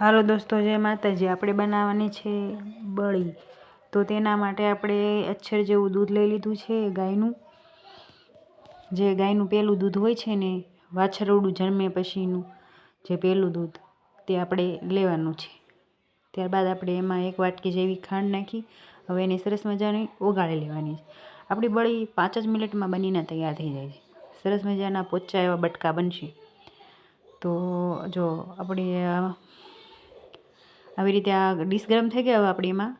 હાલો દોસ્તો, જય માતાજી. આપણે બનાવવાની છે બળી. તો તેના માટે આપણે અચ્છર જેવું દૂધ લઈ લીધું છે, ગાયનું. જે ગાયનું પહેલું દૂધ હોય છે ને વાછરવડું જન્મે પછીનું જે પહેલું દૂધ, તે આપણે લેવાનું છે. ત્યારબાદ આપણે એમાં એક વાટકી જેવી ખાંડ નાખી, હવે એને સરસ મજાની ઓગાળી લેવાની છે. આપણી બળી પાંચ જ મિનિટમાં બનીને તૈયાર થઈ જાય છે. સરસ મજાના પોચા એવા બટકા બનશે. તો જો, આપણે આવી રીતે આ ડીશ ગરમ થઈ ગયા હવે આપણે એમાં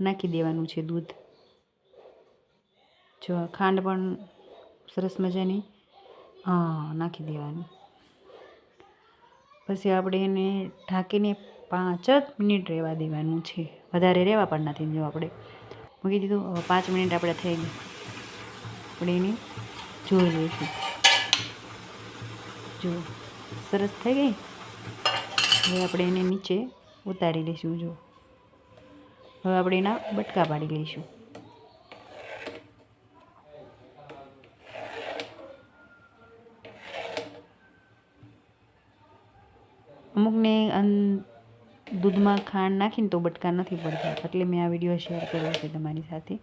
નાખી દેવાનું છે દૂધ. જો ખાંડ પણ સરસ મજાની, હા, નાખી દેવાની. પછી આપણે એને ઢાંકીને પાંચ જ મિનિટ રહેવા દેવાનું છે. વધારે રહેવા પણ નથી, જો આપણે મૂકી દીધું, હવે પાંચ મિનિટ આપણે થઈ ગઈ. આપણે એને જોઈ લઈશું. જો સરસ થઈ ગઈ. હવે આપણે એને નીચે ઉતારી લઈશું, જો. હવે આપણે એના બટકા પાડી લઈશું. અમુકને દૂધમાં ખાંડ નાખીને તો બટકા નથી પડતા. એટલે મેં આ વીડિયો શેર કર્યો છે તમારી સાથે.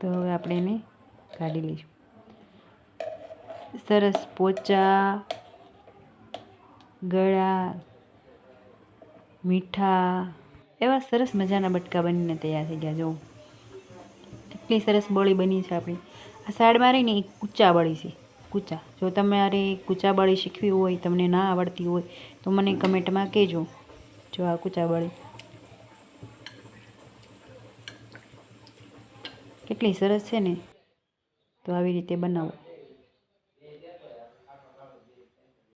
તો હવે આપણે એને કાઢી લઈશું. સરસ પોચા ગળા, મીઠા, એવા સરસ મજાના બટકા બનીને તૈયાર થઈ ગયા, જો. કેટલી સરસ બળી બની છે આપણી. આ સાઈડમાં રહીને એક કૂચા બળી છે. કૂચા. જો તમારે કૂચા બળી શીખવી હોય, તમને ના આવડતી હોય, તો મને કમેન્ટમાં કહેજો, જો આ કૂચા બળી. કેટલી સરસ છે ને? તો આવી રીતે બનાવો.